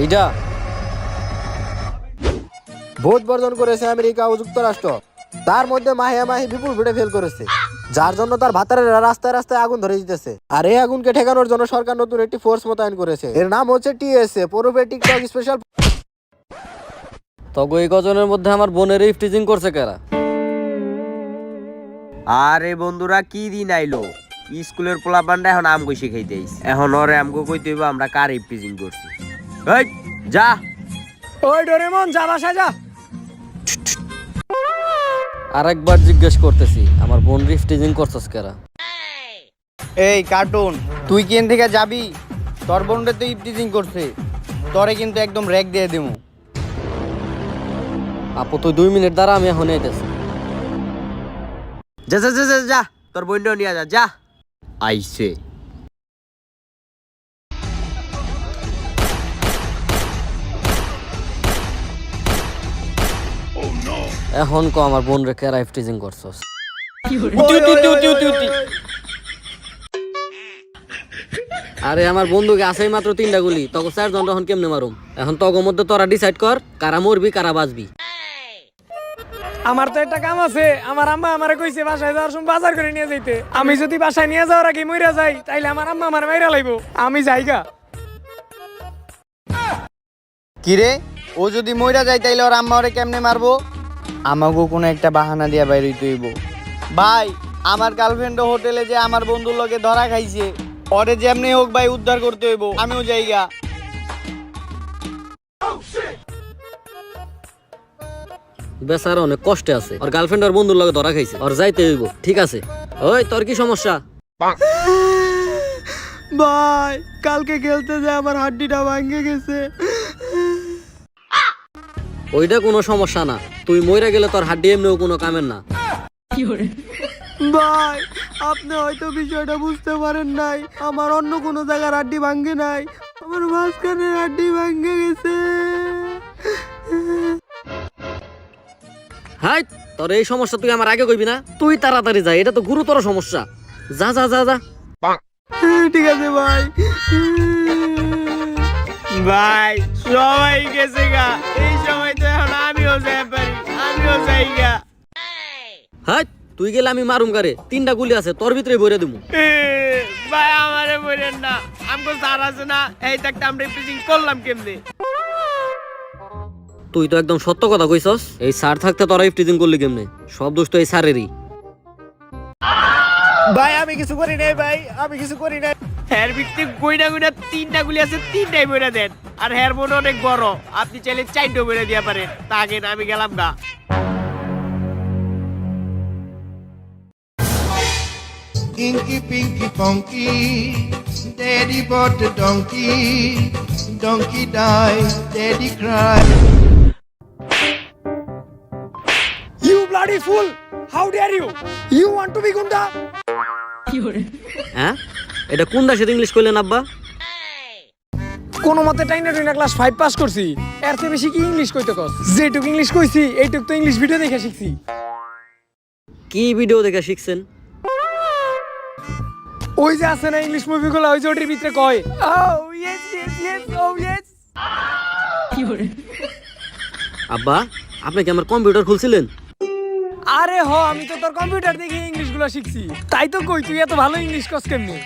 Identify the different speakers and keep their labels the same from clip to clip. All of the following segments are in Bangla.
Speaker 1: এইটা।
Speaker 2: ভোট বর্জন করেছে আমেরিকা ও যুক্তরাষ্ট্র। তার মধ্যে মাহিয়া মাহি বিপুল ভোটে ফেল করেছে যার জন্য তার ভাতারেরা রাস্তায় রাস্তায় আগুন ধরে দিতেছে। আর এই আগুনকে ঠেকানোর জন্য সরকার নতুন একটি ফোর্স মোতায়েন করেছে। এর নাম হচ্ছে টিএসএ পূর্বে টিকটক স্পেশাল
Speaker 1: তগো এই কজনের মধ্যে আমার বোনের ইফটিজিং করছে কারা?
Speaker 3: আরে বন্ধুরা কি দিন আইলো? স্কুলের পোলা পান্ডা এখন আমগো শিখাইতেইস এখন ওরে আমগো কইতে হইব আমরা কার ইপটিজিং করছি? এই যা।
Speaker 4: ওই ডোরেমন যা বাসায় যা।
Speaker 1: আর একবার জিজ্ঞেস করতেছি আমার বোন ইফটিজিং করছস কারা?
Speaker 5: এই কার্টুন তুই কেন থেকে যাবি? তোর বোনটা তো ইপটিজিং করছে। তোরে কিন্তু একদম র্যাক দিয়ে দেবো
Speaker 1: আপু তুই দুই মিনিট দ্বারা আমি এখন আইতেছি।
Speaker 3: যা যা যা যা তোর বইন্ডও নিয়ে যা যা। আইছে।
Speaker 1: এখন কো আমার বোন রে কেরা ইফটিজিং করছস? আরে আমার বন্ধুকে আছেই মাত্র তিনটা গুলি। তখন চারজন তখন কেমনে মারুম? এখন তগর মধ্যে তোরা ডিসাইড কর কারা মরবি কারা বাঁচবি।
Speaker 4: আমার তো একটা কাম আছে। আমার আম্মা আমারে কইছে বাসায় যাওয়ার সময় বাজার করে নিয়ে যাইতে। আমি যদি বাসায় নিয়ে যাওয়ার আগে মইরা যাই তাইলে আমার আম্মা আমার মাইরা লাইবো। আমি যাইগা।
Speaker 5: কিরে? ও যদি মইরা যায় তাইলে ওর আম্মা ওরে কেমনে মারবো? আমাকেও কোনো একটা বাহানা দিয়া বাইরে হইব ভাই আমার গার্লফ্রেন্ড হোটেলে যে আমার বন্ধুর লগে ধরা খাইছে পরে যেমনি হোক ভাই উদ্ধার করতে হইব আমিও যাইগা
Speaker 1: বেচারা অনেক কষ্টে আছে। ওর গার্লফ্রেন্ড আর বন্ধুর লগে ধরা খাইছে ওর যাইতে হইব ঠিক আছে? ওই তোর কি সমস্যা?
Speaker 5: ভাই কালকে খেলতে যে আমার হাড্ডিটা ভাঙে গেছে।
Speaker 1: ওইটা কোনো সমস্যা না। তুই মইরা গেলে তোর হাড্ডি এমনিও কোনো কামের না।
Speaker 5: ভাই আপনি হয়তো বিষয়টা বুঝতে পারেন নাই। আমার অন্য কোনো জায়গার হাড্ডি ভাঙ্গে নাই। আমার মাঝখানের হাড্ডি ভাঙ্গে গেছে।
Speaker 1: হাই তোর এই সমস্যা তুই আমার আগে কইবি না? তুই তাড়াতাড়ি যা এটা তো গুরুতর সমস্যা। যা যা যা যা।
Speaker 5: ঠিক আছে ভাই। ভাই সবাই গেছে গা। আমিও যাই পারি আমিও যাই গা
Speaker 1: হাই তুই গেলে আমি মারুম কারে তিনটা গুলি আছে তোর ভিতরে ভরে দিমু।
Speaker 5: ভাই আমারে বলেন না। আমগো স্যার আছে না এই থাকতে আমরা প্রিজিং করলাম কেমনে?
Speaker 1: তুই তো একদম সত্য কথা কইছস। এই স্যার থাকতে তোরা ইফটিজিং করলি কেমনে? সব দোষ তো এই স্যারেরই।
Speaker 4: ভাই আমি কিছু করি নাই ভাই। আমি কিছু করি নাই।
Speaker 5: হের ভিত্তি গইনা গইনা তিনটা গুলি আছে তিনটাই বইরা দেন। আর হের মন অনেক বড় আপনি চাইলে চারটা বইরা দিয়া পারেন। তা আগে না আমি গেলাম গা।
Speaker 6: Inky Pinky Funky, Daddy bought a donkey, donkey died, Daddy cried.
Speaker 4: You bloody fool how dare you you want to be goonda
Speaker 1: হ্যাঁ? এটা কোন দেশের ইংলিশ কইলেন আব্বা?
Speaker 4: কোন মতে টাইনা টাইনা ক্লাস ফাইভ পাস করছি। এর চেয়ে বেশি কি ইংলিশ কইতে কস? যেটুক ইংলিশ কইছি এইটুক তো ইংলিশ ভিডিও দেখে শিখছি।
Speaker 1: কি ভিডিও দেখে শিখছেন?
Speaker 4: ওই যে আছে না ইংলিশ মুভিগুলো ওই যে ওটির ভিতরে কয় ও ইয়েস ইয়েস ইয়েস ও ইয়েস
Speaker 1: আব্বা আপনি কি আমার কম্পিউটার খুলছিলেন?
Speaker 4: আরে হ আমি তো তোর কম্পিউটার দেখে ইংলিশগুলো শিখছি। তাই তো কই তুই এত ভালো ইংলিশ কস কেমনি?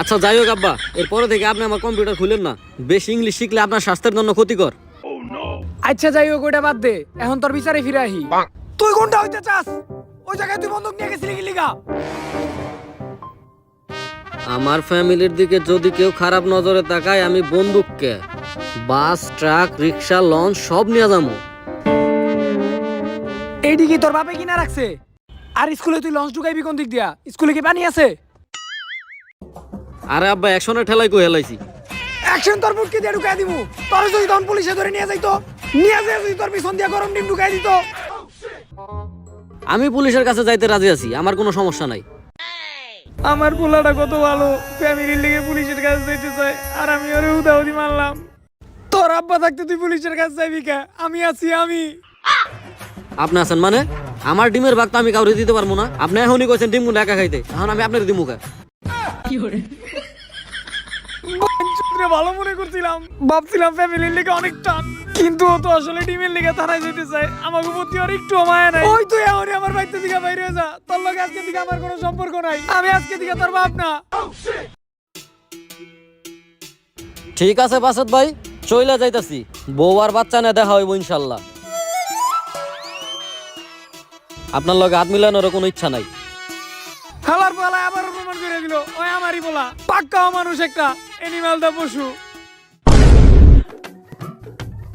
Speaker 1: আচ্ছা যাই হোক আব্বা এরপরে থেকে আপনি আমার কম্পিউটার খুলেন না। বেশি ইংলিশ শিখলে আপনার স্বাস্থ্যের জন্য ক্ষতিকর।
Speaker 4: আচ্ছা যাই হোক ওইটা বাদ দে। এখন তোর বিচারে ফিরে আহি। তুই কোনটা হইতে চাস? ওই জায়গায় তুই বন্দুক নিয়ে গেছিলি কি লিগা?
Speaker 1: আমার ফ্যামিলির দিকে যদি কেউ খারাপ নজরে তাকায় আমি বন্দুককে বাস ট্রাক রিক্সা লঞ্চ সব নিয়ে যাব।
Speaker 4: এইটি কি তোর বাপে কিনা রাখছে? আর স্কুলে তুই লঞ্চ ঢুকাইবি কোন দিক দিয়া? স্কুলে কি পানি আছে?
Speaker 1: আরে আব্বা একশনের ঠেলাই কই হেলাইছি?
Speaker 4: অ্যাকশন তোর মুটকে দিয়ে ঢুকাই দিমু। তোর যদি তখন পুলিশে ধরে নিয়ে যাইতো নিয়ে যায় যদি তোর পিছন দিয়া গরম ডিম ঢুকাই দিত।
Speaker 1: আমি পুলিশের কাছে যাইতে রাজি আছি আমার কোনো সমস্যা নাই।
Speaker 4: আমার পোলাটা কত ভালো ফ্যামিলির লেগে পুলিশের কাছে যাইতে চায় আর আমি ওরে উদাউদি মারলাম। তোর আব্বা থাকতে তুই পুলিশের কাছে যাইবি কে? আমি আছি আমি।
Speaker 1: আপনি আছেন মানে? আমার ডিমের ভাগ তো আমি কাউরে দিতে পারব না। আপনি এখনই কইছেন ডিমগুলো একা খাইতে এখন আমি আপনার দিমু কা?
Speaker 4: বাঞ্চুত ওরে ভালো মনে করছিলাম। ভাবছিলাম ফ্যামিলির লিগে অনেক টান কিন্তু ও তো আসলে টিমের লিগে তারাই যেতে চায়। আমাকে প্রতি আর একটু মায়া নাই ওই তুই আমার বাড়িতে দিকে বাইরে যা। তোর লগে আজকে দিকে আমার কোনো সম্পর্ক নাই। আমি আজকে দিকে তোর বাপ না।
Speaker 1: ঠিক আছে বাসত ভাই চইলা যাইতাছি। বউ আর বাচ্চা না দেখা হইব ইনশাল্লাহ। আপনার লগে হাত মিলানোর কোনো ইচ্ছা নাই।
Speaker 4: খালার বলা আবার প্রমাণ করে দিল। ওই আমারই বলা। পাক্কা মানুষ একটা এনিম্যাল দা পশু।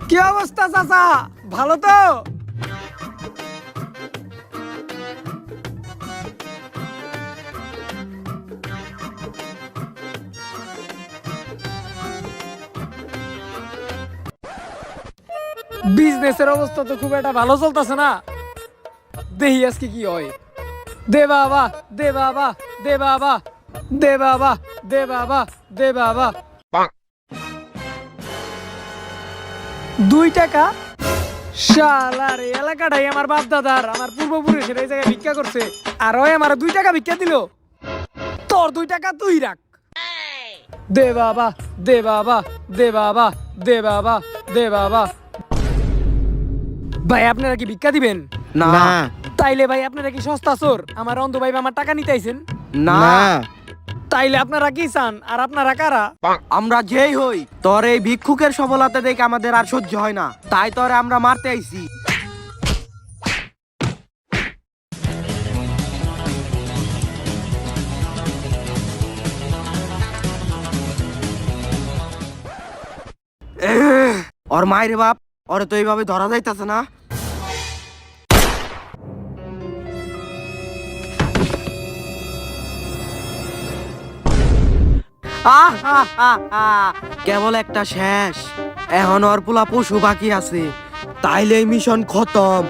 Speaker 4: কি অবস্থা, চাচা? ভালো তো? বিজনেসের অবস্থা তো খুব একটা ভালো চলতেছে না। দেখি আজকে কি হয়। দে বাবা দে বাবা দে বাবা দে বাবা দে বাবা দে বাবা। দুই টাকা? শালার এলাকাটাই আমার বাপ দাদার আমার পূর্বপুরুষের এই জায়গায় ভিক্ষা করছে। আর ওই আমার দুই টাকা ভিক্ষা দিল। তোর দুই টাকা তুই রাখ। দে বাবা দে বাবা দে বাবা দে বাবা দে বাবা। ভাই আপনারা কি ভিক্ষা দিবেন?
Speaker 5: না।
Speaker 4: তাইলে ভাই আপনারা কি সস্তা চোর? আমার অন্ধ ভাই আমার টাকা নিতে আইছেন
Speaker 5: না।
Speaker 4: তাইলে আপনারা কি চান? আর আপনারা কারা?
Speaker 5: আমরা যেই হই তোর এই ভিক্ষুকের সফলতা দেখে আমাদের আর সহ্য হয় না। তাই তোরে আমরা মারতে আইছি। ওর মায়ের বাপ ওরে তো এইভাবে ধরা যাইতাছে না। কেবল একটা শেষ। এখন ওর পোলা পশু বাকি আছে। তাইলে মিশন খতম।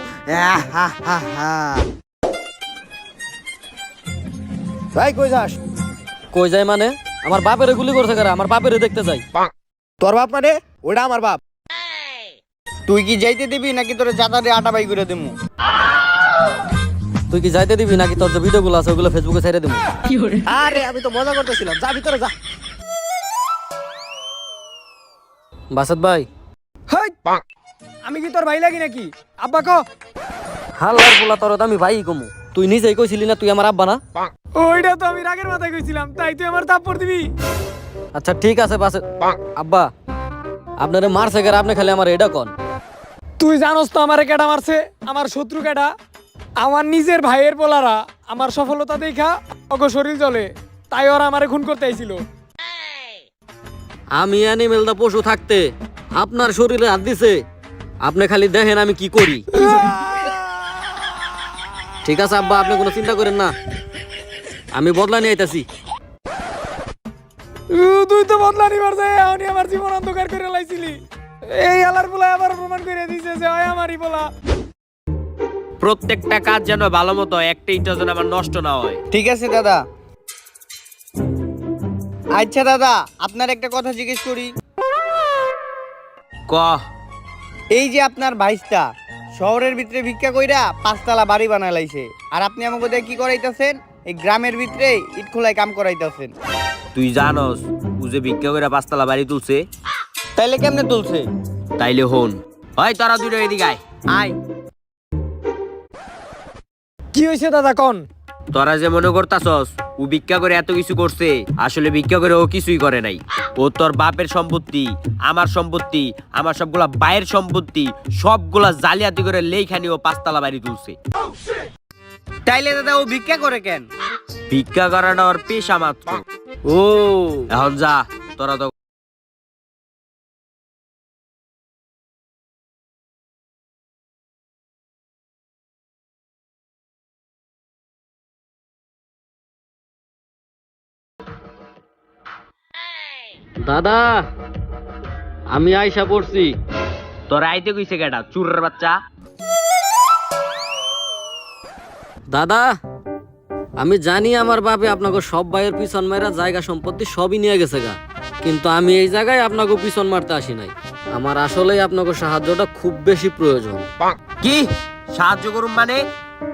Speaker 2: কই যাস?
Speaker 1: কই যায় মানে? আমার বাপেরে গুলি করছে কারা? আমার বাপেরে দেখতে যাই।
Speaker 2: তোর বাপ মানে? ওটা আমার বাপ।
Speaker 5: তুই কি যাইতে দিবি নাকি তোর জাতারে আটা বাই করে দেবো
Speaker 1: তুই কি যাইতে দিবি নাকি তোর যে ভিডিওগুলো আছে ওগুলো ফেসবুকে ছেড়ে দেবো?
Speaker 2: আরে আমি তো মজা করতেছিলাম। যা ভিতরে যা।
Speaker 1: বাসত ভাই।
Speaker 4: হেই! আমি কি তোর ভাই লাগি নাকি? আব্বা কো।
Speaker 1: হাল্লার পোলা তোর আমি ভাই কমু। তুই নিজেই কইছিলি না তুই আমার আব্বা না?
Speaker 4: ওইটা তো আমি রাগের মাথায় কইছিলাম তাই তুই আমার থাপ্পড় দিবি।
Speaker 1: আচ্ছা ঠিক আছে বাসে আব্বা আপনারে মারছে কারা আপনি খালি আমার এটা কন।
Speaker 4: তুই জানোস তো আমারে কেডা মারছে? আমার শত্রু কেডা? আমার নিজের ভাইয়ের পোলারা আমার সফলতা দেখা অগ শরীর জ্বলে তাই ওরা আমারে খুন করতে আইছিল।
Speaker 1: আমি অ্যানিমেলদা পশু থাকতে আপনার শরীরে হাত দিছে। আপনি খালি দেখেন আমি কি করি। ঠিক আছে আব্বা আপনি কোনো চিন্তা করেন না। আমি বদলা নিয়ে আইতাছি।
Speaker 4: তুই তো বদলা নিবার যায় এখনই আমার জীবন অন্ধকার করে লাইছিলি। এই আলার পোলা আবার প্রমাণ করে দিছে যে ওই আমারই পোলা।
Speaker 3: প্রত্যেকটা কাজ যেন ভালো মতো একটা ইটা যেন আমার নষ্ট না হয়।
Speaker 5: ঠিক আছে দাদা। আচ্ছা দাদা আপনার একটা কথা জিজ্ঞেস করি।
Speaker 3: ক?
Speaker 5: এই যে আপনার ভাইসটা শহরের ভিতরে ভিক্ষা কইরা পাঁচতলা বাড়ি বানালাইছে আর আপনি আমাকে দিয়ে কি করাইতেছেন? এই গ্রামের ভিতরে ইট খোলায় কাম করাইতেছেন।
Speaker 3: তুই জানস ও যে ভিক্ষা কইরা পাঁচতলা বাড়ি তুলছে?
Speaker 5: তাইলে কেমনে তুলছে?
Speaker 3: তাইলে হন। হয় তোরা দুটো এদিকে আয়।
Speaker 5: আয়।
Speaker 4: কি হয়েছে দাদা কন?
Speaker 3: তোরা যে মনে করতাছস, ও ভিক্ষা করে এত কিছু করছে, আসলে ভিক্ষা করে ও কিছুই করে নাই। ও তোর বাপের সম্পত্তি, আমার সম্পত্তি, আমার সবগুলা বাইরের সম্পত্তি, সবগুলা জালিয়াতি করে লেইখানি ও পাঁচতলা বাড়ি তুলছে।
Speaker 5: তাইলে দাদা, ও ভিক্ষা করে কেন?
Speaker 3: ভিক্ষা করাটা ওর পেশা মাত্র।
Speaker 5: ও,
Speaker 3: এখন যা, তোরা তো
Speaker 1: দাদা আমি আয়সা পড়ছি।
Speaker 3: তোর আইতে কইছে কেটা চুরের বাচ্চা?
Speaker 1: দাদা আমি জানি আমার বাপে আপনাকে সব ভাইয়ের পিছন মারা জায়গা সম্পত্তি সবই নিয়ে গেছে গা। কিন্তু আমি এই জায়গায় আপনাকে পিছন মারতে আসি নাই। আমার আসলেই আপনাকে সাহায্যটা খুব বেশি প্রয়োজন।
Speaker 3: কি? সাহায্য করুন মানে?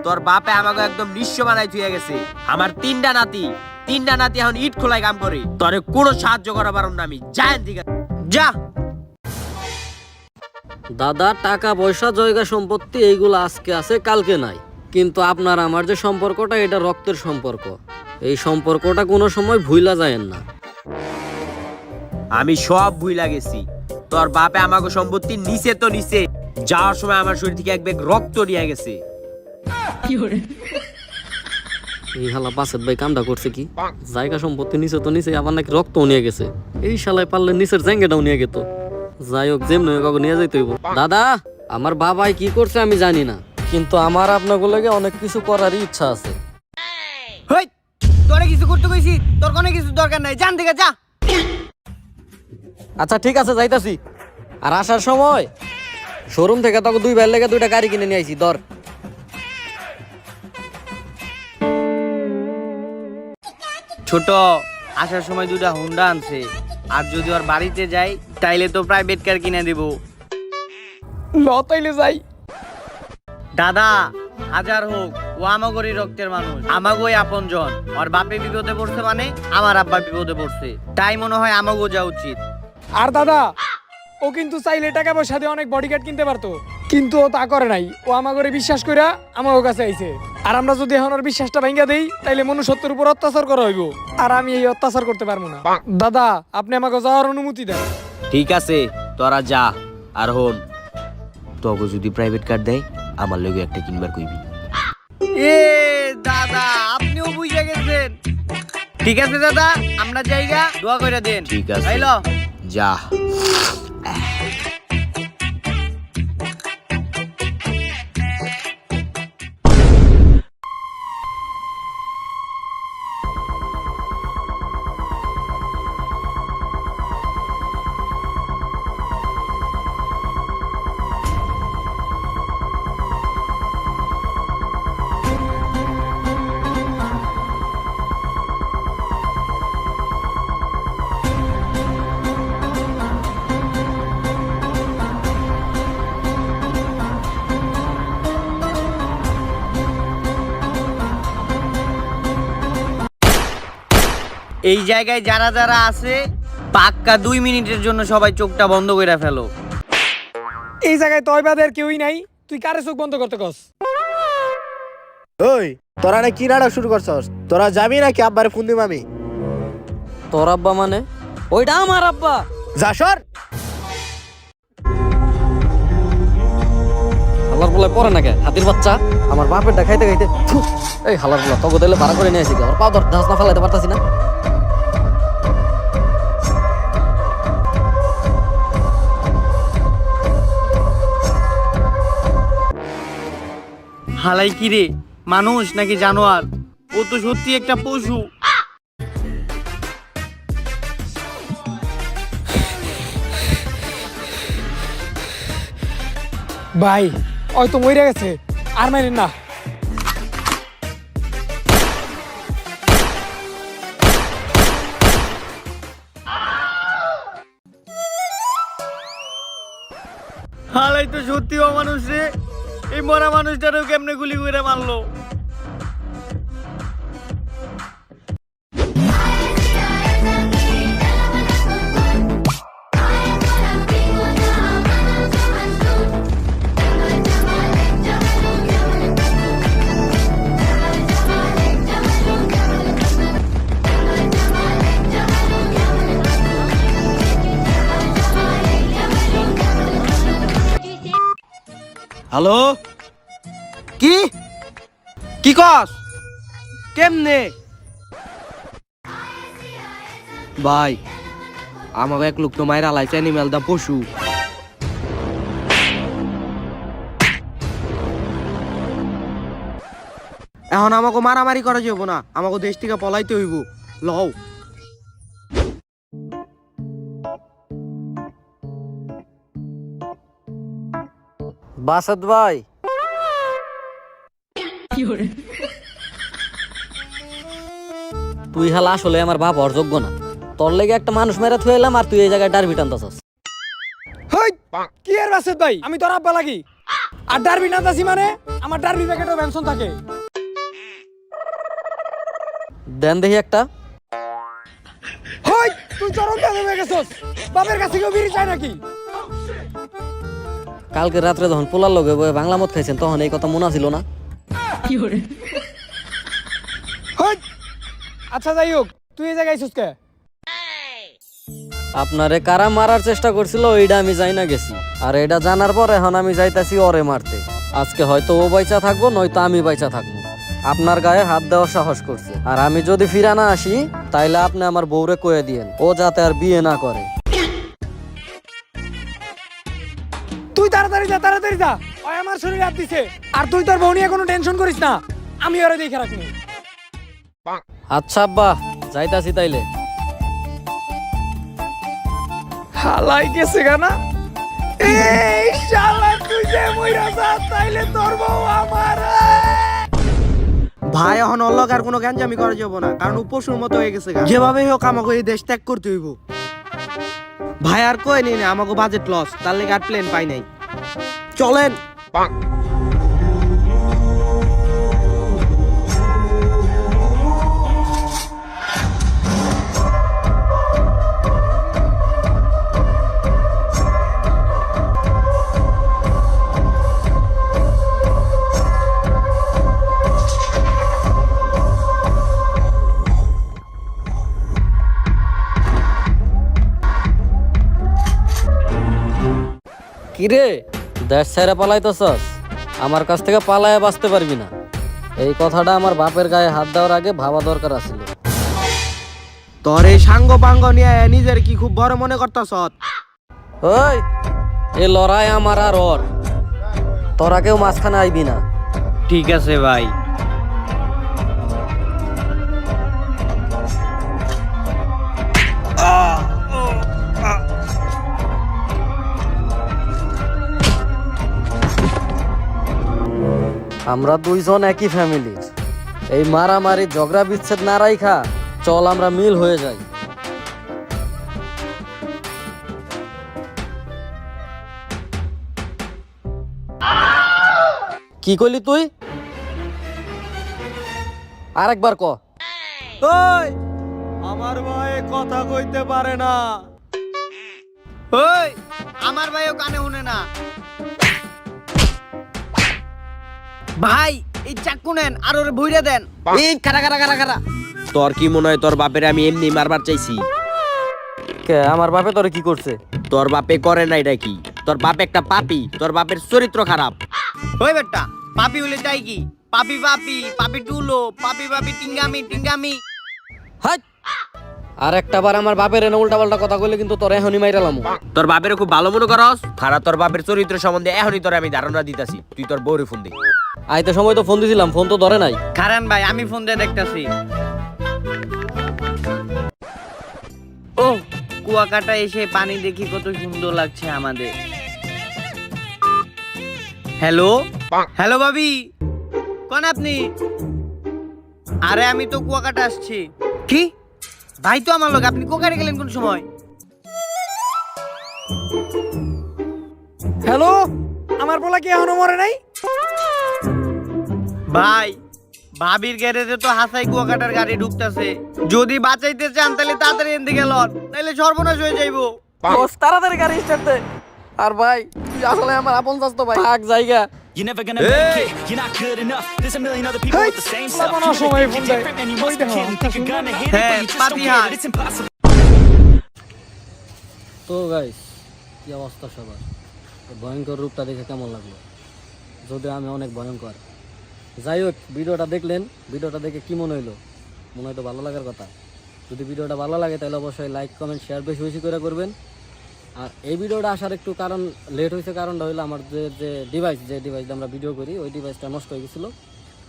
Speaker 3: তোর বাপে আমাকে একদম নিঃস্ব বানাই থুয়ে গেছে। আমার তিনটা নাতি। তিনটা নাতি এখন ইট খোলাই কাম করে। তোরে কোনো সাহায্য করা পারুম না আমি। যাই দিকে। যা।
Speaker 1: দাদা টাকা পয়সা জায়গা সম্পত্তি এইগুলো আজকে আছে কালকে নাই। কিন্তু আপনার আমার যে সম্পর্কটা এটা রক্তের সম্পর্ক। এই সম্পর্কটা কোনো সময় ভুলা যায় না।
Speaker 3: আমি সব ভুইলা গেছি। তোর বাপে আমাকে সম্পত্তি নিচে তো নিচে যাওয়ার সময় আমার শরীর থেকে এক ব্যাগ রক্ত নিয়ে গেছে।
Speaker 1: এই শালা বাসের ভাই কামটা করছে কি? জায়গা সম্পত্তি নিচে তো নিচে আবার নাকি রক্ত নিয়ে গেছে। এই শালায় পারলে নিচের জায়গাটাও নিয়ে গেত। যাই হোক যেমন নিয়ে যাইতে হইব। দাদা আমার বাবাই কি করছে আমি জানি না। কিন্তু আমার আপনাগুলোকে অনেক কিছু করারই ইচ্ছা আছে।
Speaker 5: হই তোরে কিছু করতে কইছি তোর কোনো কিছু দরকার নাই। জান দিকে যা।
Speaker 1: আচ্ছা ঠিক আছে যাইতাছি। আর আসার সময় শোরুম থেকে তোকে দুই ভাইয়ের লেগে দুইটা গাড়ি কিনে নিয়ে আইছি ধর।
Speaker 5: ছোট আসার সময় দুটা হুন্ডা আনছে। আর যদি ওর বাড়িতে যাই তাইলে তো প্রাইভেট কার কিনে দিব।
Speaker 4: ল তাইলে যাই।
Speaker 5: দাদা হাজার হোক ও আমাগরি রক্তের মানুষ। আমাগোই আপন জন ওর বাপে বিপদে পড়ছে মানে আমার আব্বা বিপদে পড়ছে। তাই মনে হয় আমাগো যাওয়া উচিত।
Speaker 4: আর দাদা ও কিন্তু চাইলে টাকা পয়সা দিয়ে অনেক বডিগার্ড কিনতে পারতো। কিন্তু ও তা করে নাই। ও আমাকে বিশ্বাস কইরা আমার কাছে আইছে। আর আমরা যদি এখন ওর বিশ্বাসটা ভাঙ্গা দেই তাইলে মনুষ্যত্বের উপর অত্যাচার করা হইব। আর আমি এই অত্যাচার করতে পারব না। দাদা আপনি আমাকে যাওয়ার অনুমতি দেন।
Speaker 3: ঠিক আছে তোরা যা আর হন। তোকে যদি প্রাইভেট কার দেয় আমার লগে একটা কিনবার কইবি।
Speaker 5: এ দাদা আপনিও বুঝে গেছেন। ঠিক আছে দাদা আমরা জায়গা দোয়া করে দেন।
Speaker 3: ঠিক আছে।
Speaker 5: আইলো।
Speaker 3: যা।
Speaker 5: এই জায়গায় যারা যারা আছে পাক্কা দুই মিনিটের জন্য সবাই চোখটা বন্ধ করে ফেলো।
Speaker 4: এই জায়গায় তয় বাদের কেউই নাই তুই কারে চোখ বন্ধ করতে কস?
Speaker 2: ওই তোরা না কি নাটক শুরু করছস? তোরা যাবি নাকি আব্বারে ফোন দিম আমি?
Speaker 1: তোর আব্বা মানে? ওইটা আমার আব্বা।
Speaker 2: যা সর!
Speaker 1: হালার বলে পরে নাকি? হাতির বাচ্চা? আমার বাপের খাইতে খাইতে এই হালার বলা তগো দিলে ভাড়া করে নিয়ে আসি। ওর পাও ধর ধাস না ফেলাইতে পারতাছি না।
Speaker 5: হালাই কি রে? মানুষ নাকি জানোয়ার? ও তো সত্যি একটা পশু।
Speaker 4: ভাই ওই তো মরে গেছে। আর মাইরেন না।
Speaker 5: হালাই তো সত্যি অমানুষ রে। এই মরা মানুষটারও কেমনে গুলি করে মারলো?
Speaker 3: হ্যালো? কি? কি কস? কেমনে? ভাই, আমাকে এক লোক তো মায়ের আলাইছে অ্যানিমেল দা পশু। এখন আমাকে মারামারি করা যাব না, আমাকে দেশ থেকে পলাইতে হইব। লও।
Speaker 1: বাসাদ ভাই। তুই হালা আসলে আমার বাপ অযোগ্য না। তোর লেগে একটা মানুষ মেরা থুয়ে এলাম আর তুই এই জায়গায় ডারবি টানতাছস।
Speaker 4: হই কি আর বাসেত ভাই? আমি তোর আব্বা লাগি। আর ডারবি না দাসি মানে? আমার ডারবি প্যাকেটও পেনশন থাকে।
Speaker 1: দেন দেখি একটা।
Speaker 4: হই তুই চরম হয়ে গেছস। বাপের কাছে কেউ বিড়ি চায় নাকি?
Speaker 1: কালকে রাত্রে যখন পোলার লগে বয়ে বাংলা মদ খাইছেন তখন এই কথা মনে ছিল না?
Speaker 4: আচ্ছা যাই হোক তুই এই জায়গায় কে?
Speaker 1: আপনারে কারা মারার চেষ্টা করছিল এইটা আমি যাই না গেছি। আর এটা জানার পর এখন আমি যাইতাছি ওরে মারতে। আজকে হয়তো ও বাইচা থাকব নয়তো আমি বাইচা থাকব। আপনার গায়ে হাত দেওয়ার সাহস করছে। আর আমি যদি ফিরা না আসি তাইলে আপনি আমার বউরে কয়ে দিয়েন ও যাতে আর বিয়ে না করে।
Speaker 4: যা তাড়াতাড়ি ওই আমার শরীরে হাত দিছে। আর তুই তোর বউ নিয়ে কোনো টেনশন করিস না। আমি ওরে দেখে
Speaker 1: আচ্ছা আব্বা যাইতাছি তাইলে।
Speaker 4: হালাই গেছে গানা এই শালা তুই যে মইরা যা তাইলে তোর বউ আমার।
Speaker 5: ভাই এখন অল্লক আর কোনো গ্যাঞ্জামি করা যাব না কারণ ও পশুর মতো হয়ে গেছে। যেভাবে হোক আমাকে এই দেশ ত্যাগ করতে হইব। ভাই আর কই নেই না আমাকে বাজেট লস তার লেগে আর প্লেন পাই নাই। চলেন
Speaker 1: কিরে? দেশ ছেড়ে পালাইতেছস আমার কাছ থেকে পালায় বাঁচতে পারবি না। এই কথাটা আমার বাপের গায়ে হাত দেওয়ার আগে ভাবা দরকার আছিল।
Speaker 5: তোর এই সাঙ্গ পাঙ্গ নিয়ে নিজের কি খুব বড় মনে করতাস
Speaker 1: ওই এ লড়াই আমার আর ওর। তোরা কেউ মাঝখানে আইবি না।
Speaker 3: ঠিক আছে ভাই।
Speaker 1: আমরা দুইজন একই ফ্যামিলির এই মারামারি ঝগড়া বিচ্ছেদ না রাইখা চল আমরা মিল হয়ে যাই। কি কইলি তুই? আরেকবার ক।
Speaker 5: ওই আমার ভাই কথা কইতে পারে না। ওই আমার ভাইও কানে শুনে না। ভাই এই চাকু নেন আর ওরে ভুইরে দেন। এই খারা খারা খারা খারা
Speaker 3: তোর কি মনে হয় তোর বাপের আমি এমনি মারবার চাইছি?
Speaker 1: কে আমার বাপে তোরে কি করছে?
Speaker 3: তোর বাপে করে না এটা কি তোর বাপ একটা পাপি তোর বাপের চরিত্র খারাপ।
Speaker 5: ওই বেটা পাপি হলে তাই কি? পাপি পাপি পাপি টুলো পাপি পাপি টিঙ্গামি টিঙ্গামি।
Speaker 1: হাট আর একটা বার আমার বাপের এনে উল্টা পাল্টা কথা কইলে কিন্তু তোর এখনই মাইরালাম
Speaker 3: তোর বাপের খুব ভালো মনে করস? খারাপ তোর বাপের চরিত্র সম্বন্ধে এখনই তোর আমি ধারণা দিতাছি। তুই তোর বউরে ফোন দে।
Speaker 1: আইতে সময় তো ফোন দিছিলাম ফোন তো ধরে নাই।
Speaker 5: খারান ভাই আমি ফোন দিয়ে দেখতাছি। ও কুয়াকাটা এসে পানি দেখি কত সুন্দর লাগছে আমাদের। হ্যালো? হ্যালো ভাবি? কোন আপনি? আরে আমি তো কুয়াকাটা আসছি। কি? ভাই তো আমার লোক আপনি কুয়াকাটা গেলেন কোন সময়?
Speaker 4: হ্যালো? আমার বলা কি এখনও মরে নাই?
Speaker 5: ভাই ভাবির গ্যারেজে তো হাসাই কুয়াকাটার গাড়ি ঢুকতেছে যদি বাঁচাইতে চান তাহলে তাড়াতাড়ি এনতে গেল তাহলে সর্বনাশ হয়ে যাইবো
Speaker 1: বস তাড়াতাড়ি গাড়ি স্টার্ট দে আর ভাই তুই আসলে আমার আপন চাস তো ভাই থাক জায়গা
Speaker 7: You're never gonna make it, you're not good enough. There's a million other people
Speaker 4: Hey,
Speaker 7: with the same stuff. You think you're different and you must be kidding. Think you're gonna hit it, but you just don't get it. It's impossible.
Speaker 1: তো গাইস কি অবস্থা সবার ভয়ঙ্কর রূপটা দেখে কেমন লাগল যদি আমি অনেক ভয়ঙ্কর যাই হোক, ভিডিওটা দেখলেন, ভিডিওটা দেখে কি মনে হইল? মনে হয় তো ভালো লাগার কথা। যদি ভিডিওটা ভালো লাগে, তাহলে অবশ্যই লাইক কমেন্ট শেয়ার বেশি বেশি করে করবেন। আর এই ভিডিওটা আসার একটু কারণ লেট হয়েছে কারণটা হলো আমার যে যে ডিভাইস যে ডিভাইস দিয়ে আমরা ভিডিও করি, ওই ডিভাইসটা নষ্ট হয়ে গেছিল।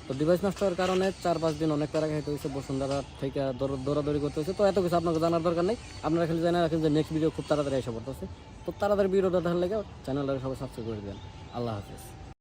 Speaker 1: তো ডিভাইস নষ্ট হওয়ার কারণে চার পাঁচ দিন অনেক টাকা খাইতে হয়েছে, বসুন্ধরা থেকে দৌড়াদৌড়ি করতে হয়েছে। তো এত কিছু আপনাকে জানার দরকার নেই। আপনারা খালি জানা রাখেন যে নেক্সট ভিডিও খুব তাড়াতাড়ি এসে পড়তেছে। তো তাড়াতাড়ি ভিডিওটা দেখার লেগে চ্যানেলটা সবাই সাবস্ক্রাইব করে দেবেন। আল্লাহ হাফিজ।